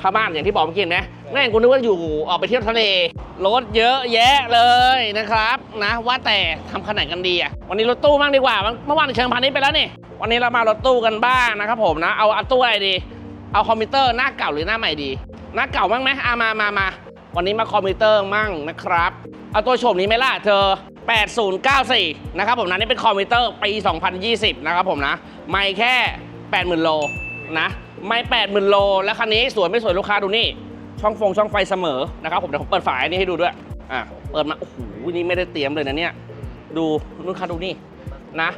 ผ้าม่านอย่างที่บอกเมื่อกี้เห็นไหมแม่งกูนึกว่าอยู่ออกไปเที่ยวทะเลรถเยอะแยะเลยนะครับนะว่าแต่ทำขนาดกันดีอะวันนี้รถตู้บ้างดีกว่าเมื่อวานเชิญพาณิชย์ไปแล้วนี่ วันนี้เรามารถตู้กันบ้างนะครับผมนะเอาอาตู้อะไรดี เอาคอมพิวเตอร์หน้าเก่าหรือหน้าใหม่ดี หน้าเก่าบ้างไหมอามามามาวันนี้มาคอมพิวเตอร์มั่งนะครับ เอาตัวโฉมนี้ไหมล่ะเธอ 8094 นะครับผมนะนี่เป็นคอมพิวเตอร์ปี 2020 นะครับผมนะ ไม่แค่ 80,000 โลนะ ไม่80,000โล แล้วคันนี้สวยไม่สวยลูกค้าดูนี่ ช่องฟงช่องไฟเสมอนะครับผมเดี๋ยวผมเปิดฝายนี่ให้ดูด้วย อะ เปิดมา โอ้โห นี่ไม่ได้เตรียมเลยนะเนี่ย ดูลูกค้าดูนี่นะ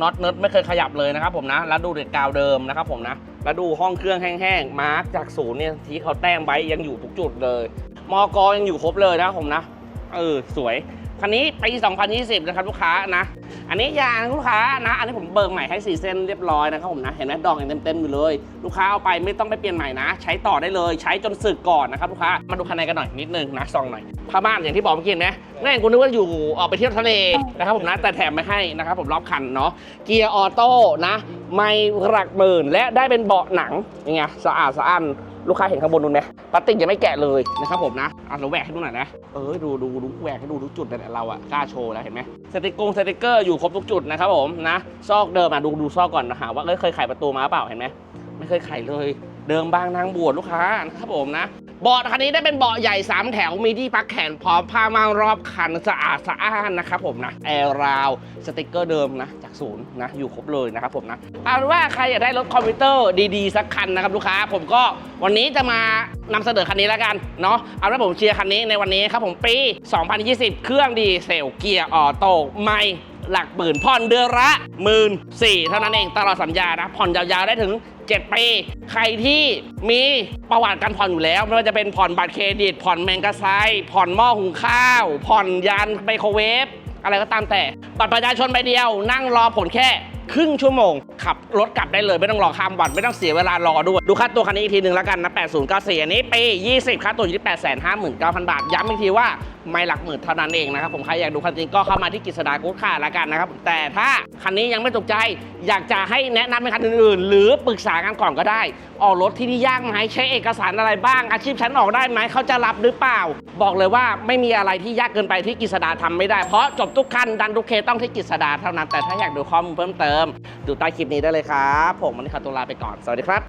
น็อตเนิร์ดไม่เคยขยับเลยนะครับผมนะ แล้วดูเด็กกาวเดิมนะครับผมนะ แล้วดูห้องเครื่องแห้งๆ มาร์กจากศูนย์เนี่ยที่เขาแต้มไว้ยังอยู่ทุกจุดเลย มอกยังอยู่ครบเลยนะครับผมนะ เออ สวย คันนี้ปี 2020 นะครับลูกค้านะ อันนี้ยางลูกค้านะ อันนี้ผมเบิกใหม่ให้4เส้นเรียบร้อยนะครับผมนะ เห็นไหมดอกยังเต็มๆอยู่เลย ลูกค้าเอาไปไม่ต้องไปเปลี่ยนใหม่นะ ใช้ต่อได้เลย ใช้จนสึกก่อนนะครับลูกค้า มาดูภายในกันหน่อยนิดนึงนะซองหน่อยผ้าม่านอย่างที่บอกเมื่อกี้นไหมแม่งกูนึกว่าอยู่ออกไปเที่ยวทะเลนะครับผมนะ แต่แถมไม่ให้นะครับผมรอบคันเนาะ เกียร์ออโต้นะ ไม่หลักหมื่นและได้เป็นเบาะหนังยังไงสะอาดสะอ้าน ลูกค้าเห็นข้างบนนู้นไหมพลาสติกยังไม่แกะเลยนะครับผมนะอะเราแหวกให้ดูหน่อยนะเออดูดูดูแหวกให้ดูทุกจุดเลยเนี่ยเราอะกล้าโชว์แล้วเห็นไหมสติกกงสติกเกอร์อยู่ครบทุกจุดนะครับผมนะซอกเดิมอะดูดูซอกก่อนนะหาว่าเอ้ยเคยไขประตูมาเปล่าเห็นไหมไม่เคยไขเลย เดิมบางนางบวชลูกค้านะครับผมนะ เบาะคันนี้ได้เป็นเบาะใหญ่ 3 แถวมีที่พักแขนพร้อมผ้าม่างรอบคันสะอาดสะอ้านนะครับผมนะแอร์ราวสติกเกอร์เดิมนะจากศูนย์นะอยู่ครบเลยนะครับผมนะเอาเป็นว่าใครอยากได้รถคอมพิวเตอร์ดีๆสักคันนะครับลูกค้าผมก็วันนี้จะมานำเสนอคันนี้แล้วกันเนาะเอาละผมเชียร์คันนี้ในวันนี้ครับผมปี 2020 เครื่องดีเซลเกียร์ออโต้ไม่หลักหมื่นผ่อนเดือนละหมื่นสี่เท่านั้นเองตลอดสัญญานะผ่อนยาวๆได้ถึง 7 ปี ใครที่มีประวัติการผ่อนอยู่แล้ว ไม่ว่าจะเป็นผ่อนบัตรเครดิต ผ่อนแมงกะไซผ่อนหม้อหุงข้าว ผ่อนยานไมโครเวฟอะไรก็ตามแต่บัตรประชาชนใบเดียว นั่งรอผลแค่ครึ่งชั่วโมง ขับรถกลับได้เลยไม่ต้องรอข้ามวันไม่ต้องเสียเวลารอด้วย ดูค่าตัวคันนี้อีกทีหนึ่งแล้วกันนะ 8094 อันนี้ปี 20 ค่าตัวอยู่ที่ 859,000 บาท ย้ำอีกทีว่า ไม่หลักหมื่นเท่านั้นเองนะครับผมใครอยากดูคันจริงก็เข้ามาที่กิษดากู๊ดค่าล้วกันนะครับแต่ถ้าคันนี้ยังไม่ถูกใจ อยากจะให้แนะนำเป็นคันอื่นๆ หรือปรึกษากันก่อนก็ได้ ออกรถที่นี่ยากไหมใช้เอกสารอะไรบ้าง อาชีพฉันออกได้ไหมเขาจะรับหรือเปล่า บอกเลยว่าไม่มีอะไรที่ยากเกินไปที่กิษดาทำไม่ได้เพราะจบทุกคันดันทุกเคต้องที่กิษดาเท่านั้นแต่ถ้าอยากดูข้อมูลเพิ่มเติม ดูใต้คลิปนี้ได้เลยครับผมวันนี้ขอตัวลาไปก่อนสวัสดีครับ